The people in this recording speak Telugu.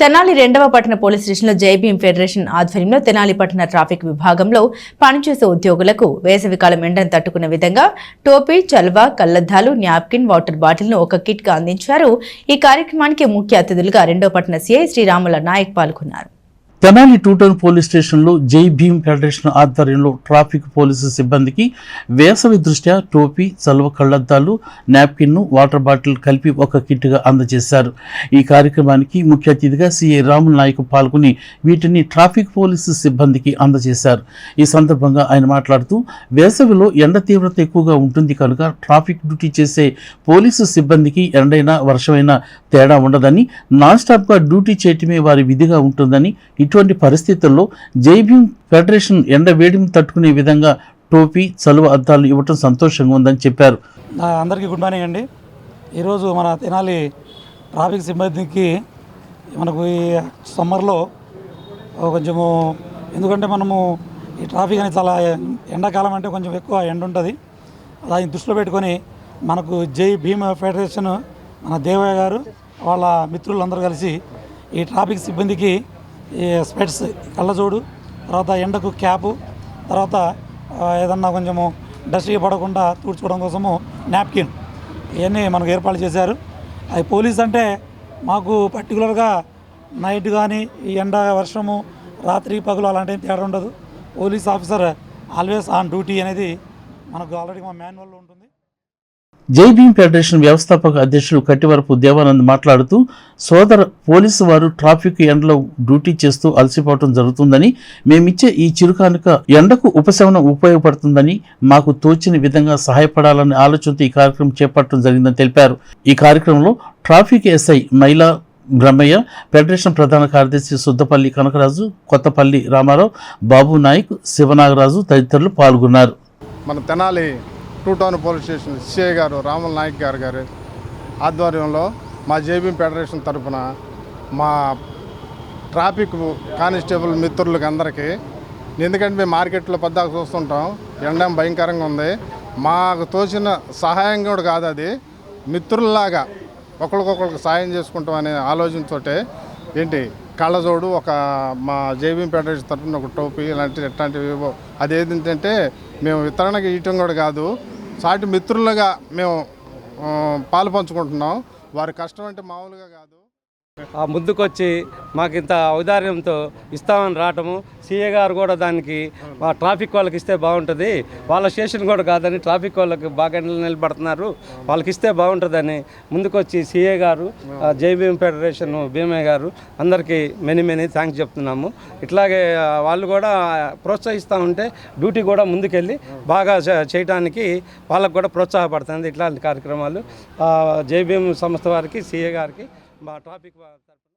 తెనాలి రెండవ పట్టణ పోలీస్ స్టేషన్లో జైబీఎం ఫెడరేషన్ ఆధ్వర్యంలో తెనాలి పట్టణ ట్రాఫిక్ విభాగంలో పనిచేసే ఉద్యోగులకు వేసవికాలం ఎండను తట్టుకునే విధంగా టోపీ చల్వా కళ్ళద్దాలు న్యాప్కిన్ వాటర్ బాటిల్ను ఒక కిట్గా అందించారు. ఈ కార్యక్రమానికి ముఖ్య అతిథులుగా రెండవ పట్టణ సీఐ శ్రీరాముల నాయక్ పాల్గొన్నారు. తెనాలి టూ టౌన్ పోలీస్ స్టేషన్లో జై భీమ్ ఫెడరేషన్ ఆధ్వర్యంలో ట్రాఫిక్ పోలీసు సిబ్బందికి వేసవి దృష్ట్యా టోపీ చల్వ కళ్ళద్దాలు నాప్కిన్ను వాటర్ బాటిల్ కలిపి ఒక కిట్గా అందజేశారు. ఈ కార్యక్రమానికి ముఖ్య అతిథిగా సిఐ రాముల నాయక్ పాల్గొని వీటిని ట్రాఫిక్ పోలీసు సిబ్బందికి అందజేశారు. ఈ సందర్భంగా ఆయన మాట్లాడుతూ వేసవిలో ఎండ తీవ్రత ఎక్కువగా ఉంటుంది కనుక ట్రాఫిక్ డ్యూటీ చేసే పోలీసు సిబ్బందికి ఎండైనా వర్షమైనా తేడా ఉండదని నాన్ స్టాప్గా డ్యూటీ చేయటమే వారి విధిగా ఉంటుందని ఇటువంటి పరిస్థితుల్లో జైభీం ఫెడరేషన్ ఎండ వేడిని తట్టుకునే విధంగా టోపీ చలువ అద్దాలు ఇవ్వటం సంతోషంగా ఉందని చెప్పారు. అందరికీ గుడ్ మార్నింగ్ అండి. ఈరోజు మన తెనాలి ట్రాఫిక్ సిబ్బందికి మనకు ఈ సమ్మర్లో కొంచెము ఎందుకంటే మనము ఈ ట్రాఫిక్ అనేది చాలా ఎండాకాలం అంటే కొంచెం ఎక్కువ ఎండ ఉంటుంది. దాన్ని దృష్టిలో పెట్టుకొని మనకు జై భీమ ఫెడరేషన్ మన దేవయ్య గారు వాళ్ళ మిత్రులందరూ కలిసి ఈ ట్రాఫిక్ సిబ్బందికి ఈ స్పెట్స్ కళ్ళజోడు తర్వాత ఎండకు క్యాపు తర్వాత ఏదన్నా కొంచెము డస్ట్ పడకుండా తుడుచుకోవడం కోసము నాప్కిన్ ఇవన్నీ మనకు ఏర్పాటు చేశారు. అది పోలీస్ అంటే మాకు పర్టికులర్గా నైట్ కానీ ఈ ఎండ వర్షము రాత్రి పగులు అలాంటివి తేడా ఉండదు. Police officer always on duty అనేది మనకు ఆల్రెడీ మా మాన్యువల్లో ఉంటుంది. జై ఫెడరేషన్ వ్యవస్థాపక అధ్యక్షుడు కట్టివరపు దేవానంద్ మాట్లాడుతూ సోదర పోలీసు వారు ట్రాఫిక్ ఎండలో డ్యూటీ చేస్తూ అలసిపోవటం జరుగుతుందని మేమిచ్చే ఈ చిరుకానుక ఎండకు ఉపశమనం ఉపయోగపడుతుందని మాకు తోచిన విధంగా సహాయపడాలనే ఆలోచనతో ఈ కార్యక్రమం చేపట్టడం జరిగిందని తెలిపారు. ఈ కార్యక్రమంలో traffic SI Maila Brahmayya federation ప్రధాన కార్యదర్శి సుద్దపల్లి కనకరాజు కొత్తపల్లి రామారావు బాబు నాయక్ శివనాగరాజు తదితరులు పాల్గొన్నారు. మన Tenali two town police station CI గారు రాముల నాయక్ గారు గారి ఆధ్వర్యంలో మా జేబీ ఫెడరేషన్ తరఫున మా ట్రాఫిక్ కానిస్టేబుల్ మిత్రులకి అందరికీ ఎందుకంటే మేము మార్కెట్లో పద్దాక చూస్తుంటాం ఎండ భయంకరంగా ఉంది. మాకు తోచిన సహాయం కూడా కాదు అది. మిత్రుల్లాగా ఒకరికొకరికి సాయం చేసుకుంటాం అనే ఆలోచనతోటే ఏంటి కళ్ళజోడు ఒక మా జేబీ ఫెడరేషన్ తరఫున ఒక టోపీ ఇలాంటి ఇట్లాంటివి అది ఏంటంటే మేము వితరణకి ఇవ్వటం కూడా కాదు. సాటి మిత్రులుగా మేము పాలు పంచుకుంటున్నాం. వారి కష్టం అంటే మామూలుగా కాదు. ముందుకొచ్చి మాకు ఇంత ఔదార్యంతో ఇస్తామని రావటము. సీఏ గారు కూడా దానికి మా ట్రాఫిక్ వాళ్ళకి ఇస్తే బాగుంటుంది. వాళ్ళ స్టేషన్ కూడా కాదని ట్రాఫిక్ వాళ్ళకి బాగా నిలబడుతున్నారు. వాళ్ళకి ఇస్తే బాగుంటుందని ముందుకొచ్చి సీఏ గారు జైబీఎం జై భీమ్ ఫెడరేషన్ భీమయ్య గారు అందరికీ మెనీ మెనీ థ్యాంక్స్ చెప్తున్నాము. ఇట్లాగే వాళ్ళు కూడా ప్రోత్సహిస్తూ ఉంటే డ్యూటీ కూడా ముందుకెళ్ళి బాగా చేయడానికి వాళ్ళకు కూడా ప్రోత్సాహపడుతుంది ఇట్లాంటి కార్యక్రమాలు. జైబీఎం జై భీమ్ సంస్థ వారికి సీఏ గారికి మా ట్రాఫిక్ వా- తరపున